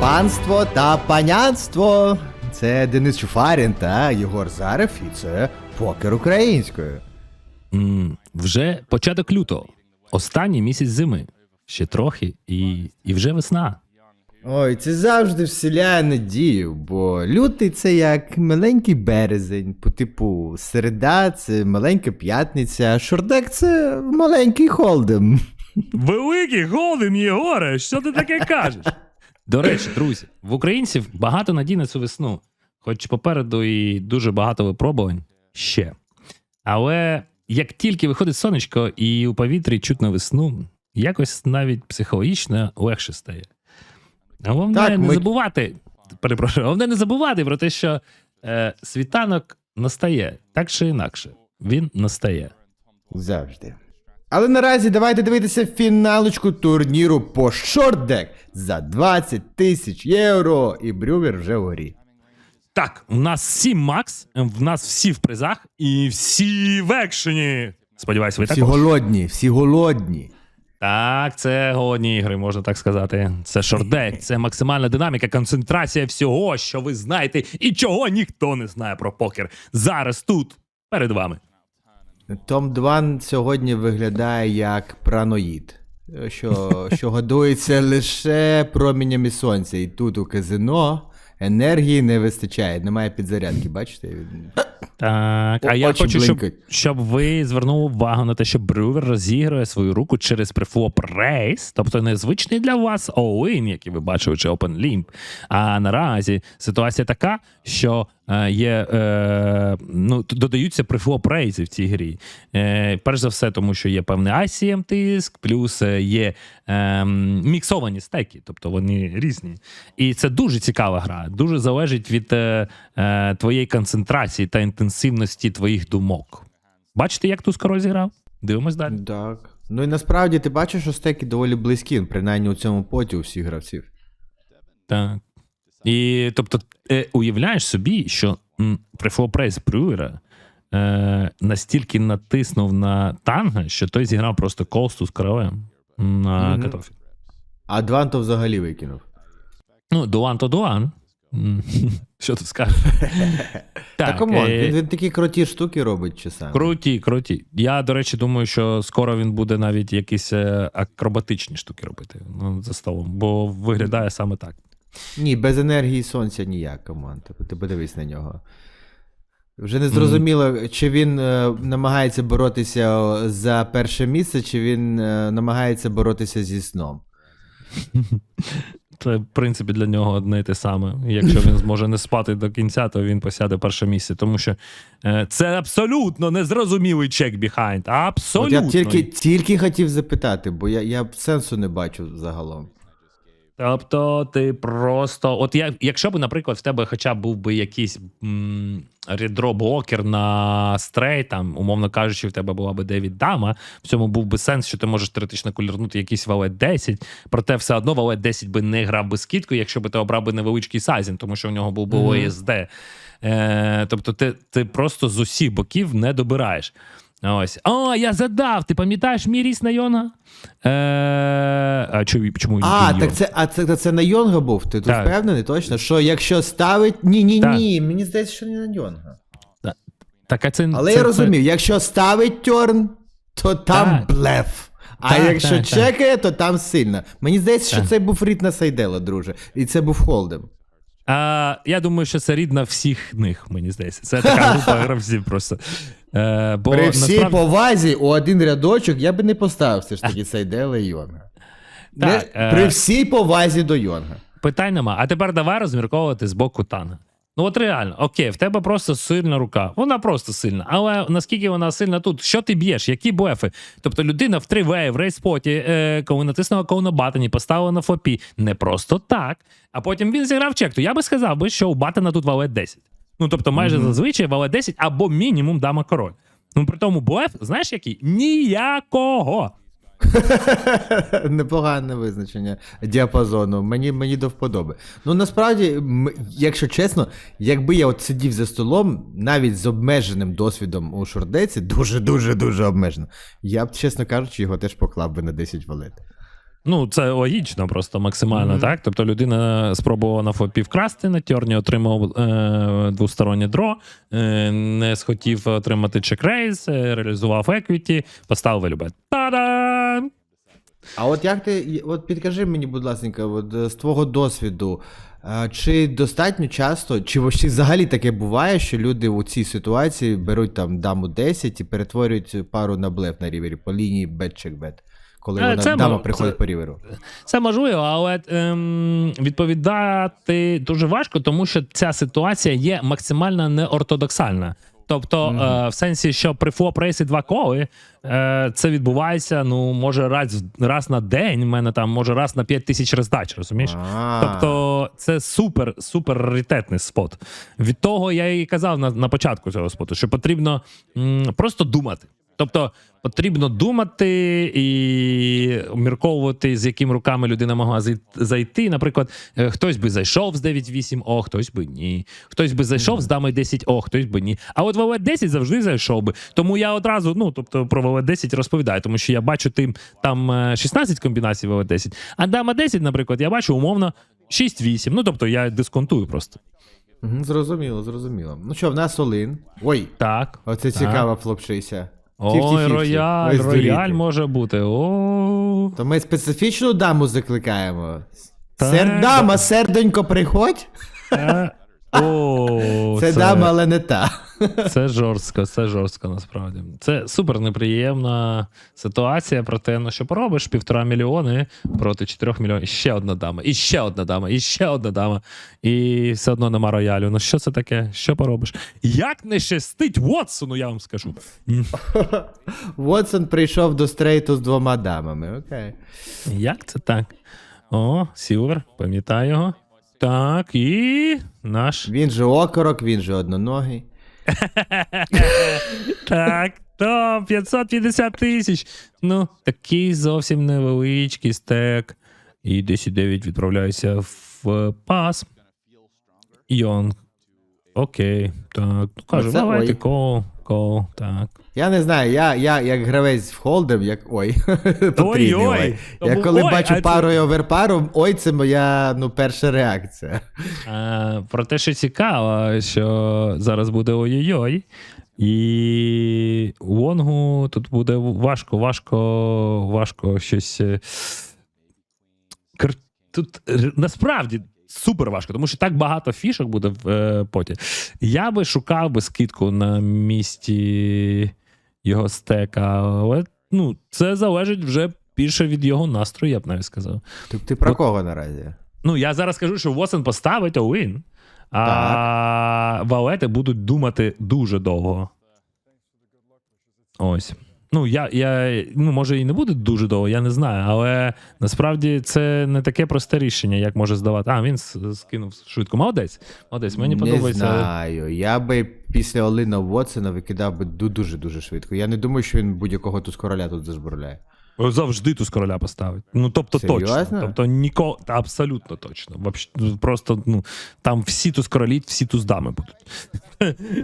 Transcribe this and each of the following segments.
Панство та панянство. Це Денис Чуфарін та Єгор Зарев, і це покер українською. М, вже початок лютого, останній місяць зими. Ще трохи, і, і вже весна. Ой, це завжди вселяє надію, бо лютий це як маленький березень, по типу середа це маленька п'ятниця, а шордек це маленький холдем. Великий голден Єгоре, що ти таке кажеш? До речі, друзі, в українців багато надій на цю весну, хоч попереду і дуже багато випробувань ще. Але як тільки виходить сонечко і у повітрі чутно весну, якось навіть психологічно легше стає. Головне Так, не ми- забувати, перепрошую, головне не забувати про те, що е, світанок настає так чи інакше. Він настає. Завжди. Але наразі давайте дивитися фіналочку турніру по шортдек за 20 тисяч євро, і Брювер вже в горі. Так, у нас сім макс, в нас всі в призах і всі в екшені. Сподіваюсь, ви Всі також. голодні, всі голодні. Так, це голодні ігри, можна так сказати. Це шордек, це максимальна динаміка, концентрація всього, що ви знаєте, і чого ніхто не знає про покер. Зараз тут, перед вами. Том Дван сьогодні виглядає як праноїд, що, що годується лише промінями сонця. І тут у казино енергії не вистачає, немає підзарядки, бачите? Так, а я хочу, щоб, щоб ви звернули увагу на те, що Брювер розігрує свою руку через префлоп рейс, тобто незвичний для вас all-in, який ви бачили, чи Open Limp. А наразі ситуація така, що е, є е, ну, додаються префлоп рейзи в цій грі. Е, перш за все, тому що є певний ICM тиск, плюс е, є е, міксовані стеки, тобто вони різні. І це дуже цікава гра. Дуже залежить від е, е, твоєї концентрації та інтенсивності твоїх думок. Бачите, як Туско розіграв? Дивимось далі. Так. Ну і насправді ти бачиш, що стеки доволі близькі, принаймні у цьому поті у всіх гравців. Так. І тобто, е, уявляєш собі, що префлопрейс Брюера е, настільки натиснув на танга, що той зіграв просто колсту з королем на Мгм. катофі. А Дван то взагалі викинув. Ну, дуан то дуан. Що тут скажеш? Та камон, е, він, він такі круті штуки робить часами. Круті, круті. Я, до речі, думаю, що скоро він буде навіть якісь е, акробатичні штуки робити ну, за столом, бо виглядає саме так. Ні, без енергії сонця ніяк, камон. Ти, ти подивись на нього. Вже не зрозуміло, чи він е, намагається боротися за перше місце, чи він е, намагається боротися зі сном. Це, в принципі, для нього одне і те саме. Якщо він зможе не спати до кінця, то він посяде перше місце. Тому що е, це абсолютно незрозумілий чек біхайнд. От Абсолютно. я тільки, тільки хотів запитати, бо я, я сенсу не бачу загалом. Тобто, ти просто. От я, якщо б, наприклад, в тебе хоча б був би якийсь редро-блокер на стрей, там, умовно кажучи, в тебе була би 9 дама, в цьому був би сенс, що ти можеш теоретично кулірнути якийсь валет 10, проте все одно валет 10 би не грав би скидку, якщо би ти обрав би невеличкий сайзінг, тому що в нього був би. OSD. Е, тобто, ти, ти просто з усіх боків не добираєш. Ось. О, я задав. Ти пам'ятаєш мій ріс на Йона? Е, а чому, чому А, так це, а це, це на Йонга був? Ти тут Так. впевнений точно? Що якщо ставить. Ні, ні, Так. ні. Мені здається, що не на Йонга. Так, а це, Але це, я розумів, якщо ставить тьорн, то там Так. блеф. А Так, якщо так, так. чекає, то там сильно. Мені здається, що це був рід на Сайдела, друже. І це був холдем. А, я думаю, що це рідна всіх них, мені здається. Це така група гравців просто. Е, бо При всій насправді, повазі у один рядочок я би не поставив все ж таки Сайдела і Йонга. Не, Так, е, При всій повазі до Йонга. питань нема. А тепер давай розмірковувати з боку танга. Ну от реально, окей, в тебе просто сильна рука. Вона просто сильна. Але наскільки вона сильна тут? Що ти б'єш? Які блефи? Тобто людина в 3 в рейспоті, е, коли натиснула кол на батані, поставила на флопі. Не просто так. А потім він зіграв чек. То я би сказав би, що у батана тут валет 10. Ну тобто, майже зазвичай валет 10 або мінімум дама король. Ну при тому блеф, знаєш який? Ніякого. Непогане визначення діапазону. Мені, мені до вподоби. Ну насправді, якщо чесно, якби я от сидів за столом, навіть з обмеженим досвідом у шордеці, дуже дуже дуже обмежено, я б, чесно кажучи, його теж поклав би на 10 валет. Ну, це логічно, просто максимально, Мгм. так? Тобто людина спробувала на фопі вкрасти на тьорні, отримав е, двостороннє дро, е, не схотів отримати чек-рейс, е, реалізував еквіті, поставив валюбет. Та-дам! А от як ти, от підкажи мені, будь ласка, от е, з твого досвіду, е, чи достатньо часто, чи взагалі таке буває, що люди у цій ситуації беруть там даму 10 і перетворюють пару на блеф на рівері по лінії бет-чек-бет, коли Е, вона це дама мо- приходить це- по ріверу? Це можливо, але ем, відповідати дуже важко, тому що ця ситуація є максимально неортодоксальна. Тобто, е, в сенсі, що при флоп рейсі два коли е, це відбувається, ну, може, раз, раз на день, в мене там може раз на 5 тисяч роздач, розумієш? А. Тобто це супер, супер раритетний спот. Від того я і казав на, на початку цього споту, що потрібно м, просто думати. Тобто потрібно думати і обмірковувати, з якими руками людина могла зайти. Наприклад, е, хтось би зайшов з 9-8, о, хтось би ні. Хтось би зайшов з дами 10, о, хтось би ні. А от ВВ 10 завжди зайшов би. Тому я одразу, ну тобто про ВВ 10 розповідаю, тому що я бачу тим там е, 16 комбінацій ВВ 10, а дама 10, наприклад, я бачу умовно 6-8. Ну тобто я дисконтую просто. Зрозуміло, зрозуміло. Ну що, в нас Олин. Ой, Так. оце Так. цікава флопшися. Ой, рояль, Ось рояль дуріти. може бути. О, То ми специфічну даму закликаємо. Так. Сер... Серденько, приходь. е, о, Це, дама, але не та. Це жорстко, це жорстко насправді. Це супер неприємна ситуація про те, ну що поробиш, півтора мільйони проти чотирьох мільйонів. І ще одна дама, і ще одна дама, і ще одна дама. І все одно нема роялю. Ну що це таке? Що поробиш? Як не щастить Вотсону, я вам скажу. Вотсон прийшов до стрейту з двома дамами. Окей. Як це так? О, Сілвер, пам'ятаю його. Так, і наш. Він же окорок, він же одноногий. Так, то 550 тисяч. Ну, такий зовсім невеличкий стек. І 10-9 відправляється в пас. Йон. Окей, так. Ну, кажу, давайте кол, кол, так. Я не знаю, я, я як гравець в холдем, як ой. потрібний Ой-ой, ой. Я коли ой, бачу пару і оверпару, ой, це моя ну, перша реакція. А, про те, що цікаво, що зараз буде ой-ой-ой. І Вонгу тут буде важко, важко, важко щось. е, Тут насправді супер важко, тому що так багато фішок буде в е, поті. Я би шукав би скидку на місці його стека, але ну, це залежить вже більше від його настрою, я б навіть сказав. Ти, ти про От- кого наразі? Ну, я зараз кажу, що Восен поставить Оуін, а валети будуть думати дуже довго. Ось. Ну, я, я, ну, може, і не буде дуже довго, я не знаю, але насправді це не таке просте рішення, як може здавати. А, він скинув швидко. Молодець. Молодець, мені не подобається. знаю. Я би після Олина Вотсона викидав би ду- дуже-дуже швидко. Я не думаю, що він будь-якого тут короля тут зажбурляє. Завжди ту з короля поставить. Ну, тобто точно. Тобто нікого, та абсолютно точно. Вообще, просто, ну, там всі туз королі, всі туз дами будуть.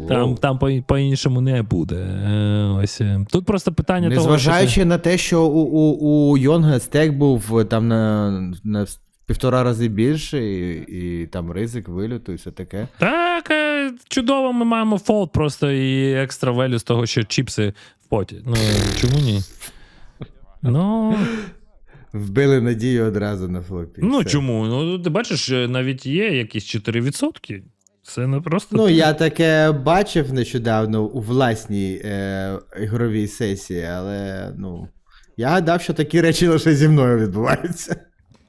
Там, Воу. там по- по-іншому не буде. Е, Ось. е. Тут просто питання того, Незважаючи що... на те, що у, у, у Йонга стек був е, там на, на півтора рази більше, і, і там ризик виліту і все таке. Так, чудово, ми маємо фолд просто і екстра велю з того, що чіпси в поті. Ну, чому ні? Ну, Вбили надію одразу на флопі. ну Все. чому? Ну, ти бачиш, е, навіть є якісь 4%. Це не просто. Ну, я таке бачив нещодавно у власній е, ігровій сесії, але ну. Я гадав, що такі речі лише зі мною відбуваються.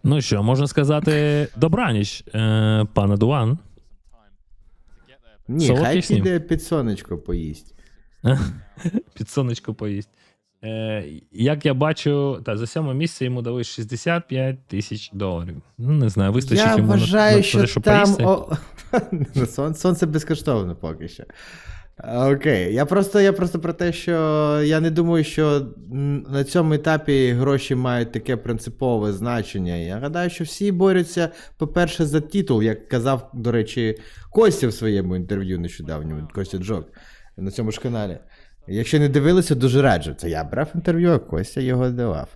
Ну що, можна сказати, добраніч, е, пане Дуан. Ні, Солодкий хай піде під сонечко поїсть. Під сонечко поїсть. Е, як я бачу, та, за сьоме місце йому дали 65 тисяч доларів. Ну, не знаю, вистачить Я йому вважаю, на, що те, щоб там. О... Ну, сон- Сонце безкоштовно поки що. Окей. Я просто, я просто про те, що я не думаю, що на цьому етапі гроші мають таке принципове значення. Я гадаю, що всі борються, по-перше, за титул, як казав, до речі, Костя в своєму інтерв'ю нещодавньому, Костя Джок, на цьому ж каналі. Якщо не дивилися, дуже раджу. Це я брав інтерв'ю, а Костя його давав.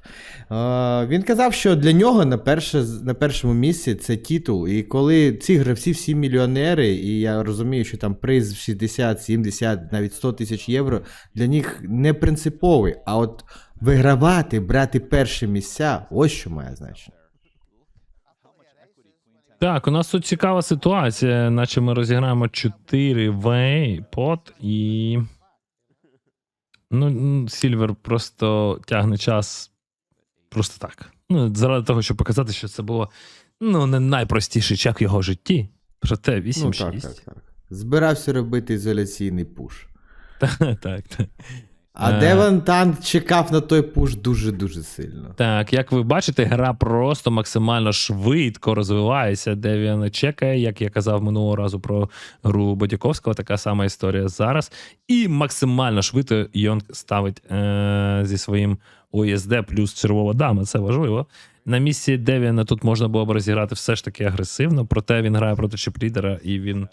Е, він казав, що для нього на, перше, на першому місці це титул. І коли ці гравці всі мільйонери, і я розумію, що там приз 60, 70, навіть 100 тисяч євро для них не принциповий. А от вигравати, брати перші місця, ось що має значення. Так, у нас тут цікава ситуація, наче ми розіграємо 4 вей пот і. Ну, Сільвер просто тягне час просто так. Ну, заради того, щоб показати, що це було ну, не найпростіший чек в його житті. Проте 8-6. Ну, так, так, так. Збирався робити ізоляційний пуш. так, так, так. А Е. Деван Тан чекав на той пуш дуже-дуже сильно. Так, як ви бачите, гра просто максимально швидко розвивається, де він чекає, як я казав минулого разу про гру Бодяковського, така сама історія зараз. І максимально швидко Йонг ставить е- зі своїм ОСД плюс червова дама. Це важливо. На місці Девіана тут можна було б розіграти все ж таки агресивно, проте він грає проти чіплідера і він.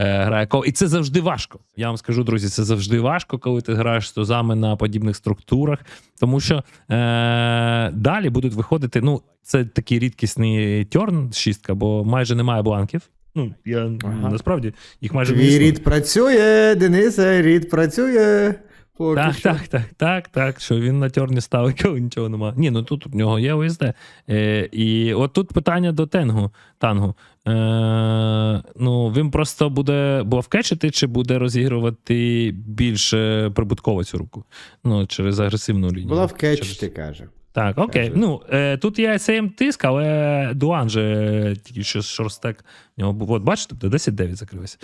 Е, грає ко- І це завжди важко. Я вам скажу, друзі, це завжди важко, коли ти граєш з тузами на подібних структурах, тому що е, далі будуть виходити. Ну, це такий рідкісний тьорн, шістка, бо майже немає бланків. Ну, я Ага. насправді їх майже не існує. рід працює, Денисе, рід працює. Поки Так, що. так, так, так, так. Що він на тьорні ставить, коли нічого немає. Ні, ну тут у нього є ОСД. Е, і от тут питання до тенгу. Тангу. Е, ну, він просто буде бловкечити чи буде розігрувати більш прибутково цю руку? Ну, через агресивну лінію. Була в Через- ти каже. Так, окей. Каже. Ну, е, тут є сем тиск, але Дуан же тільки що шорстек. У нього був, от бачите, тобто 10-9 закрився.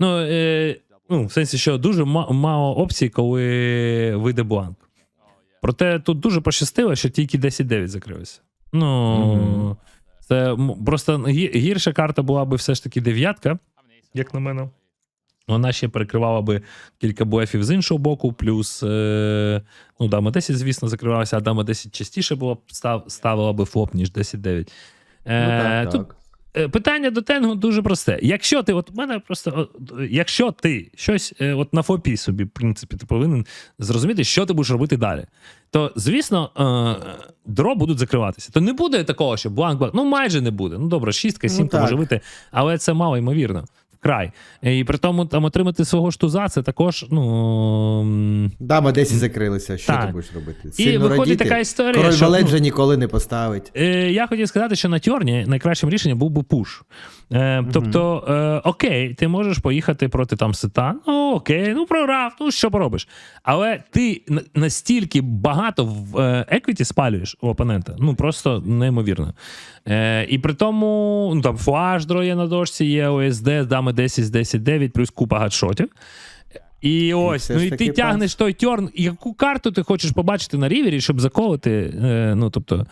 Ну, е, ну, в сенсі, що дуже мало опцій, коли вийде бланк. Проте тут дуже пощастило, що тільки 10-9 закрився. Ну, це просто гірша карта була би все ж таки дев'ятка, як на мене. Вона ще перекривала би кілька буефів з іншого боку, плюс е, ну, дама 10, звісно, закривалася, а дама 10 частіше було б став, ставила би флоп, ніж 10-9. Е, Ну, так, тут так. Е, питання до тенгу дуже просте. Якщо ти, от мене просто, от, якщо ти щось е, от на фопі собі, в принципі, ти повинен зрозуміти, що ти будеш робити далі. То, звісно, е, дро будуть закриватися. То не буде такого, що бланк, бланк. Ну, майже не буде. Ну, добре, шістка, Ну, сімка ну, може бути, але це мало ймовірно. Вкрай. І при тому там отримати свого штуза, це також, ну. Дама 10 закрилися. Що Так. ти будеш робити? І виходить радіти? така історія, Король що, Валет ну, же ніколи не поставить. Е, я хотів сказати, що на Тьорні найкращим рішенням був би пуш. Е, Тобто, е, окей, ти можеш поїхати проти там сета. Ну окей, ну програв, ну що поробиш. Але ти настільки багато в еквіті спалюєш у опонента. Ну просто неймовірно. Е, і при тому, ну там флаш є на дошці, є ОСД, дами 10 з 10 9, плюс купа гадшотів. І ось, все ну і ти тягнеш той тьорн, яку карту ти хочеш побачити на рівері, щоб заковати. Е, ну, тобто,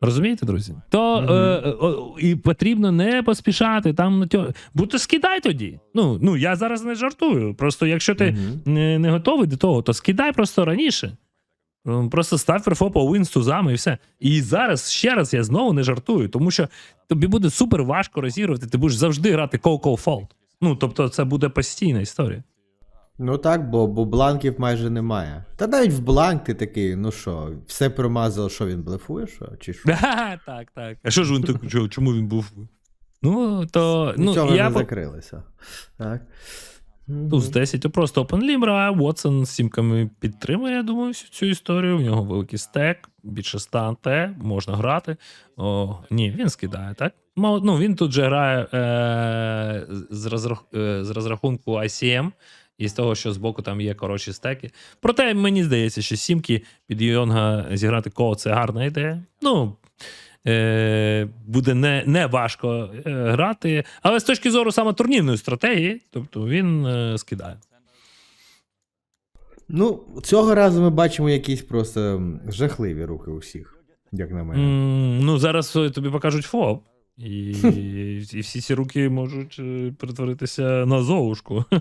Розумієте, друзі? То Мгм. е, о, і потрібно не поспішати там на тьо. Будь скидай тоді. Ну, ну я зараз не жартую. Просто якщо ти Мгм. не, не готовий до того, то скидай просто раніше. Просто став перфопа вин з тузами і все. І зараз ще раз я знову не жартую, тому що тобі буде супер важко розігрувати, ти будеш завжди грати call-call fault. Ну, тобто, це буде постійна історія. Ну так, бо, бо бланків майже немає. Та навіть в бланк ти такий, ну що, все промазав, що він блефує, що? Чи що? Так, так. А що ж він так? Чому він був? Ну, то ну, Нічого я не закрилося. Так. Туз 10, то просто OpenLim грає, Watson з сімками підтримує, я думаю, всю цю історію. В нього великий стек, більше 100 АНТ, можна грати. О, ні, він скидає, так? Ну, він тут же грає е, з, розрах, е, з розрахунку ICM. І з того, що збоку там є коротші стеки. Проте мені здається, що сімки під Йонга зіграти кол це гарна ідея. Ну, буде не, не важко е, грати, але з точки зору саме турнірної стратегії, тобто він е, скидає. Ну, цього разу ми бачимо якісь просто жахливі рухи у всіх, як на мене. М, ну, зараз е, тобі покажуть ФОП. І, і всі ці руки можуть е, перетворитися на золушку,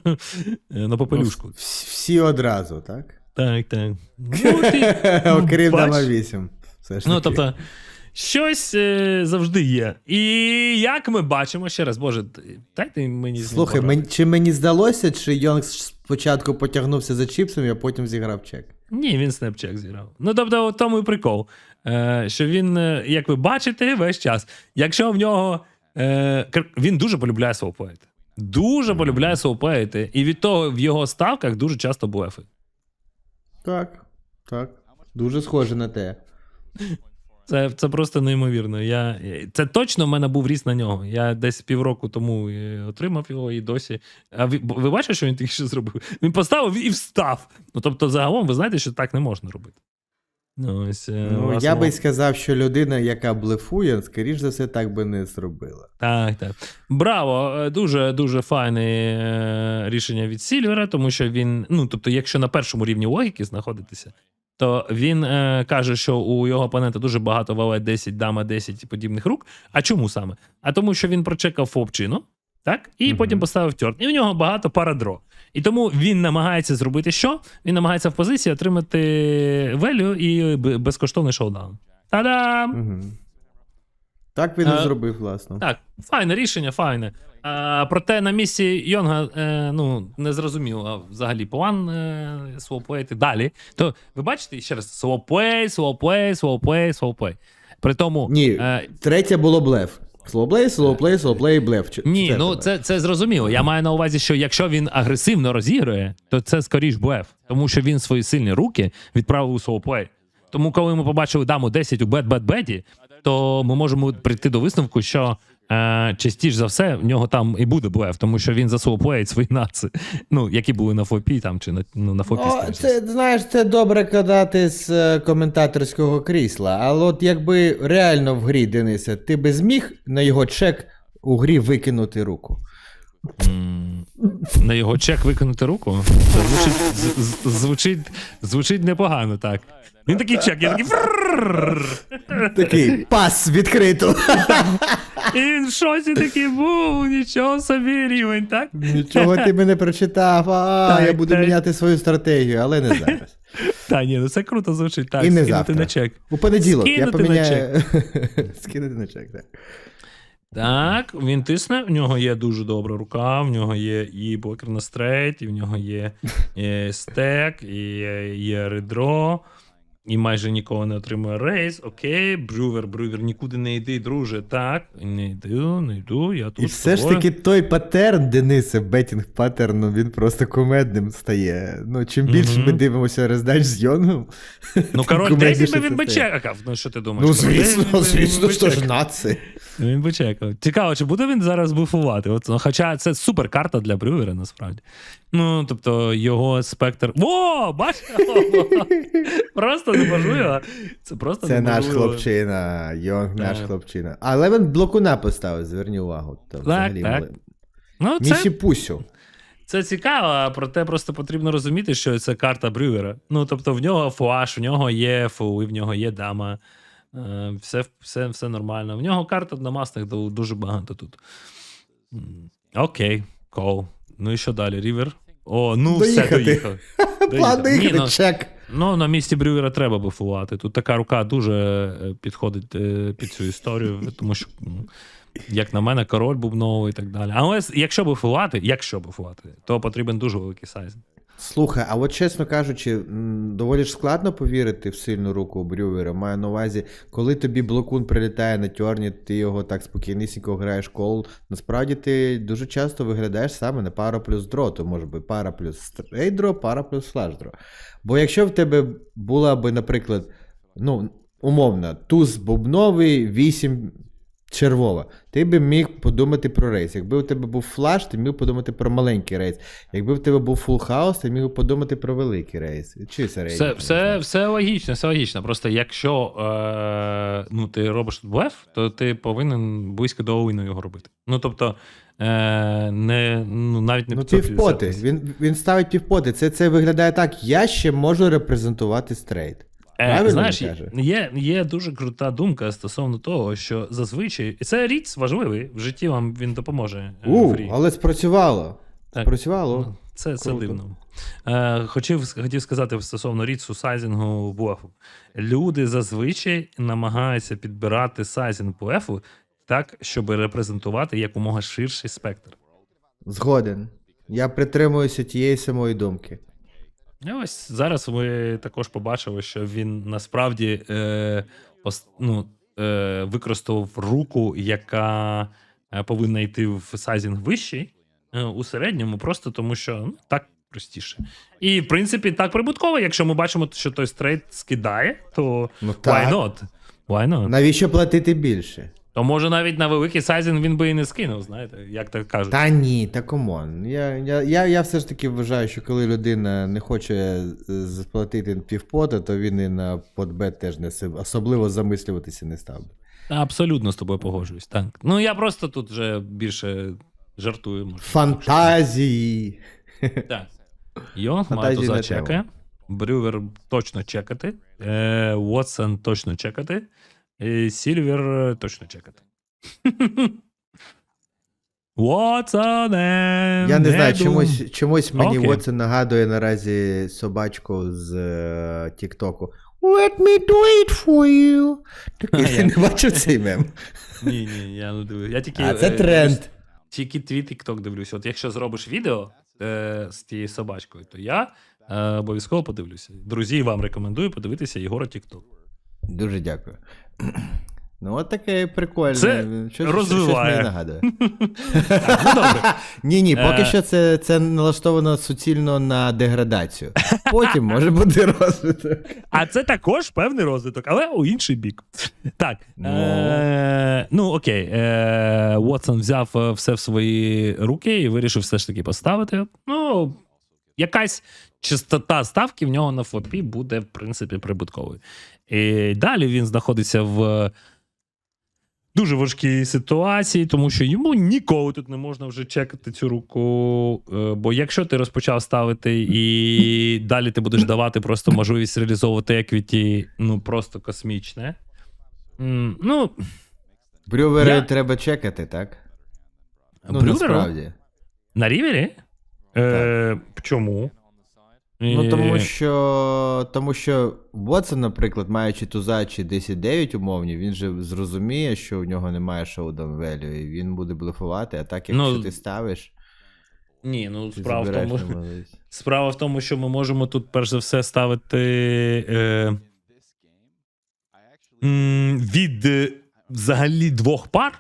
е, на попелюшку. Ну, всі одразу, так? Так, так. Ну, ти, ну, Окрім дама 8. Все ж Ну, тобто, щось е, завжди є. І як ми бачимо, ще раз, Боже, дайте мені з ним Слухай, мені, чи мені здалося, чи Йонг спочатку потягнувся за чіпсами, а потім зіграв чек? Ні, він снепчек зіграв. Ну, тобто, в тому і прикол. Е, що він, е, як ви бачите, весь час. Якщо в нього. Е, кр- він дуже полюбляє свопоїти. Дуже полюбляє свопоїти. І від того в його ставках дуже часто блефи. Так, так. Дуже схоже на те. Це, це просто неймовірно. Я, це точно в мене був ріст на нього. Я десь півроку тому е, отримав його і досі. А ви, ви бачите, що він тільки що зробив? Він поставив і встав. Ну тобто, загалом, ви знаєте, що так не можна робити. Ну, ось, е, Ну, я би сказав, що людина, яка блефує, скоріш за все, так би не зробила. Так, так. Браво! Дуже дуже файне е, рішення від Сільвера, тому що він, ну тобто, якщо на першому рівні логіки знаходитися, то він е, каже, що у його опонента дуже багато валет 10, дама 10 і подібних рук. А чому саме? А тому, що він прочекав фопчину, так? І Мгм. потім поставив тьорн. І в нього багато парадро. І тому він намагається зробити що? Він намагається в позиції отримати велю і безкоштовний шоудаун. Та-дам! Угу. Так він і Е, зробив, власно. Так, файне рішення, файне. А, проте на місці Йонга е, ну, не зрозуміло взагалі план е, своплеїти далі. То ви бачите ще раз: своплей, своплей, своплей, своплей. При тому. Ні, е, третє було блеф. Слоуплей, слоуплей, слоуплей, блеф. Чи- ні, це ну це, це зрозуміло. Я маю на увазі, що якщо він агресивно розігрує, то це скоріш блеф, тому що він свої сильні руки відправив у своплей. Тому, коли ми побачили даму 10 у бет бет беті, то ми можемо прийти до висновку, що е, частіше за все в нього там і буде блеф, тому що він засвоплеїть свої наци, ну які були на фопі там чи на, ну, на фопі. О, це, знаєш, це добре казати з е, коментаторського крісла, але от якби реально в грі, Денисе, ти би зміг на його чек у грі викинути руку. На його чек виконати руку. Це звучить, з- звучить, звучить непогано, так. Він такий чек, я такий. Такий пас відкрито. І він в шоці такий був, нічого собі рівень, так? Нічого ти мене прочитав, а Так, я буду так. міняти свою стратегію, але не зараз. Та ні, ну це круто звучить. Так, І не скинути завтра. на чек. У понеділок я Скинути на поміняю. Скинути на чек, так. Так, він тисне, в нього є дуже добра рука, в нього є і блокер на стрейт, і в нього є, е, стек, і є, є редро, і майже нікого не отримує рейс. Окей, брювер, брювер, нікуди не йди, друже. Так, не йду, не йду, я тут. І все ж таки той паттерн, Денисе, бетінг паттерн, ну він просто кумедним стає. Ну, чим більше ми дивимося роздач з Йонгом. Ну, король кумедніше 10 би це він би стає. чекав. Ну, що ти думаєш? Ну, звісно, звісно, що ж наци. Він би чекав. Цікаво, чи буде він зараз буфувати? От, ну, хоча це супер карта для Брювера, насправді. Ну, тобто, його спектр. О, бачиш? Просто неможливо. Це просто Це наш хлопчина, Йонг наш хлопчина. Але він блокуна поставив, зверні увагу. Ну, Міші Пусю. це цікаво, проте просто потрібно розуміти, що це карта Брювера. Ну, тобто, в нього флаш, в нього є фу, і в нього є дама. Е, Все, все, все нормально. В нього карт одномасних ду- дуже багато тут. Окей, кол. Ну і що далі? Рівер? О, ну все Доїхати. доїхав. План Доїхав. Ні, ну, чек. Ну, на місці Брювера треба буфувати. Тут така рука дуже е, підходить е, під цю історію, тому що, як на мене, король був новий і так далі. Але якщо буфувати, якщо буфувати, то потрібен дуже великий сайз. Слухай, а от чесно кажучи, доволі ж складно повірити в сильну руку Брювера. Маю на увазі, коли тобі блокун прилітає на тьорні, ти його так спокійнісінько граєш кол. Насправді ти дуже часто виглядаєш саме на пара плюс дро, то може бути пара плюс стрейдро, пара плюс флешдро. Бо якщо в тебе була би, наприклад, ну, умовно, туз бубновий, 8 червова, ти би міг подумати про рейс. Якби у тебе був флаш, ти міг подумати про маленький рейс. Якби в тебе був фул хаус, ти міг подумати про великий рейс. Чи це рейс? Все, все, все логічно, все логічно. Просто якщо е, ну, ти робиш тут блеф, то ти повинен близько до оліну його робити. Ну тобто, е, не, ну, навіть не Ну, півпоти. Він, він ставить півпоти. Це, це виглядає так. Я ще можу репрезентувати стрейт. Правильно Е, знаєш, каже? є, є дуже крута думка стосовно того, що зазвичай і це ріц важливий в житті вам він допоможе. е, У, але спрацювало. Так. Спрацювало. Це, це Круто. дивно. Е, хотів, хотів сказати стосовно рідсу сайзингу в УЕФу. Люди зазвичай намагаються підбирати сайзинг по УЕФу так, щоб репрезентувати якомога ширший спектр. Згоден. Я притримуюся тієї самої думки. І ось зараз ви також побачили, що він насправді е, ну, е, використав руку, яка е, повинна йти в сайзінг вищий е, у середньому, просто тому що ну, так простіше. І в принципі так прибутково. Якщо ми бачимо, що той стрейт скидає, то Ну why так. not? Why not? Навіщо платити більше? То може навіть на великий сайзінг він би і не скинув, знаєте, як так кажуть. Та ні, та комон. Я, я, я, я все ж таки вважаю, що коли людина не хоче е, сплатити півпота, то він і на подбет теж не особливо замислюватися не став. би. Абсолютно з тобою погоджуюсь. Так. Ну я просто тут вже більше жартую. Може. Фантазії. Так. Йонг Фантазії Матуза не чекає. Брювер точно чекати. Е, Уотсон точно чекати. Сільвер е, точно чекати. Уотсон! Я не знаю, чомусь, чомусь мені. Watson нагадує наразі собачку з е, Тіктоку. Let me do it for you. Такий, ти я- не бачив цей мем? Ні, ні, я не дивлюсь. Я тільки, А це е, тренд. Тільки твій TikTok дивлюсь. От якщо зробиш відео е, з тією собачкою, то я е, обов'язково подивлюся. Друзі, вам рекомендую подивитися Єгора TikTok. Дуже дякую. Ну, от таке прикольне. Це щось, розвиває. Щось мені нагадує. Ну. Ні, ні, поки Е. що це, це налаштовано суцільно на деградацію. Потім може бути розвиток. А це також певний розвиток, але у інший бік. Так. Ну. Е, ну окей. Е, Уотсон взяв е, все в свої руки і вирішив все ж таки поставити. Ну, якась частота ставки в нього на флопі буде, в принципі, прибутковою. І далі він знаходиться в. Дуже важкій ситуації, тому що йому ніколи тут не можна вже чекати цю руку. Е, Бо якщо ти розпочав ставити і далі ти будеш давати просто можливість реалізовувати еквіті, ну просто космічне. Ну, Брювери Я- треба чекати, так? Ну, Брюверу? насправді. на рівері? Е, чому? Ну, тому що, тому що Watson, наприклад, маючи туза чи 10-9 умовні, він же зрозуміє, що у нього немає шоудаун value, і він буде блефувати, а так, якщо Ну, ти ставиш, Ні, ну справа в тому. Справа в тому, що ми можемо тут перш за все ставити е, від е, взагалі двох пар,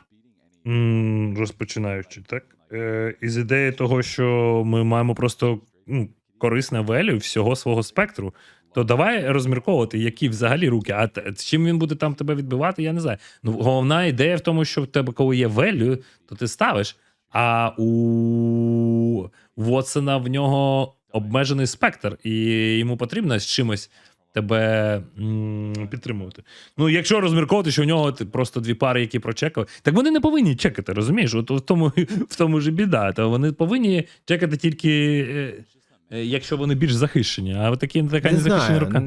розпочинаючи, так? Е, із ідеї того, що ми маємо просто ну, корисне велю всього свого спектру. То давай розмірковувати, які взагалі руки. А т- чим він буде там тебе відбивати, я не знаю. Ну, головна ідея в тому, що в тебе, коли є велю, то ти ставиш. А у Вотсона в нього обмежений спектр, і йому потрібно з чимось тебе м, підтримувати. Ну, якщо розмірковувати, що у нього ти просто дві пари, які прочекали, так вони не повинні чекати, розумієш? От в тому, в тому ж біда. То вони повинні чекати тільки. Е, Якщо вони більш захищені, а такі така Не незахищена знаю, рука.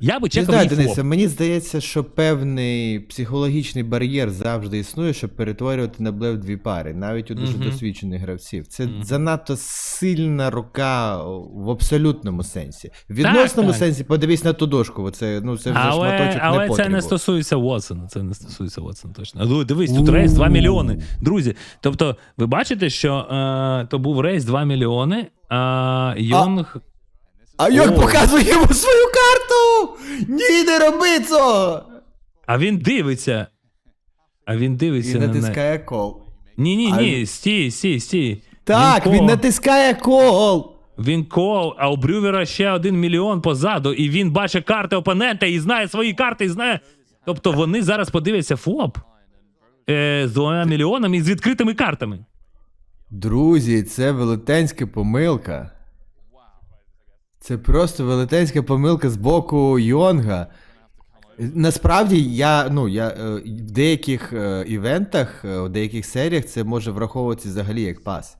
Я би Не чекав знаю, Денисе, мені здається, що певний психологічний бар'єр завжди існує, щоб перетворювати на блеф дві пари, навіть у дуже Мгм. досвідчених гравців. Це Мгм. занадто сильна рука в абсолютному сенсі. В відносному так. сенсі подивись на ту дошку, бо це, ну, це вже Але, шматочок але не це не стосується Вотсона. Це не стосується Вотсона точно. Дивись, тут рейс 2 мільйони. Друзі, тобто, ви бачите, що е, то був рейс 2 мільйони, а Йонг. А як О. показує йому свою карту! Ні, не роби цього! А він дивиться. А він дивиться на неї. натискає кол. Ні, ні, ні, він- стій, стій, стій. Так, він кол. натискає кол! Він кол, а у Брювера ще один мільйон позаду, і він бачить карти опонента і знає свої карти, і знає. Тобто вони зараз подивляться флоп е, з двома мільйонами і з відкритими картами. Друзі, це велетенська помилка. Це просто велетенська помилка з боку Йонга. Насправді, я, ну, я, е, в деяких е, івентах, е, в деяких серіях це може враховуватися взагалі як пас.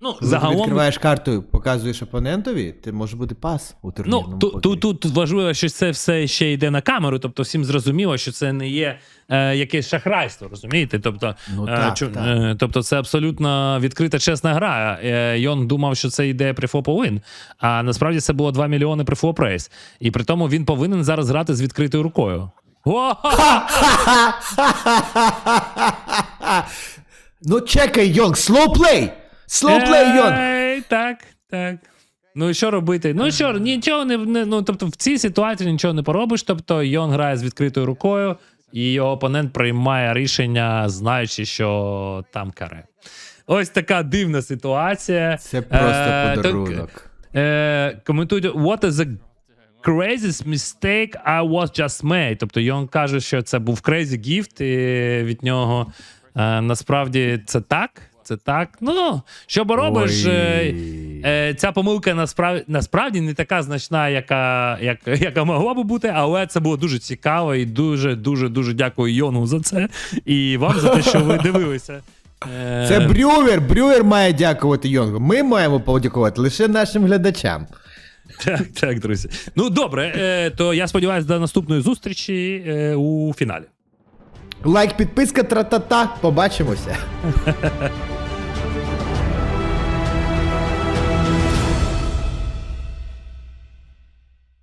Ну, загалом. відкриваєш карту, показуєш опонентові, ти може бути пас у турнірному Ну, тут, тут, тут важливо, що це все ще йде на камеру, тобто всім зрозуміло, що це не є е, якесь шахрайство, розумієте? Тобто, Ну, е, чу- так. е, тобто це абсолютно відкрита чесна гра. Е, Йон думав, що це йде префлоп win, а насправді це було 2 мільйони префлоп рейс. І при тому він повинен зараз грати з відкритою рукою. Ну чекай, Йонг, slow play! Slow play, Йонг! Ей, Так, так. Ну і що робити? Ну що, нічого не, не ну тобто в цій ситуації нічого не поробиш. Тобто Йон грає з відкритою рукою, і його опонент приймає рішення, знаючи, що там каре. Ось така дивна ситуація. Це просто Е, подарунок. Е, коментують, what is the craziest mistake I was just made. Тобто Йон каже, що це був crazy gift і від нього. Е, насправді це так. Це так. Ну, що робиш? Е, е, ця помилка насправді, насправді не така значна, яка, як, яка могла би бути, але це було дуже цікаво і дуже, дуже, дуже дякую Йону за це. І вам за те, що ви дивилися. Е, Це Брювер. Брювер має дякувати Йонгу. Ми маємо подякувати лише нашим глядачам. Так, так, друзі. Ну добре, е, то я сподіваюся, до наступної зустрічі е, у фіналі. Лайк, підписка, тра-та-та. Побачимося.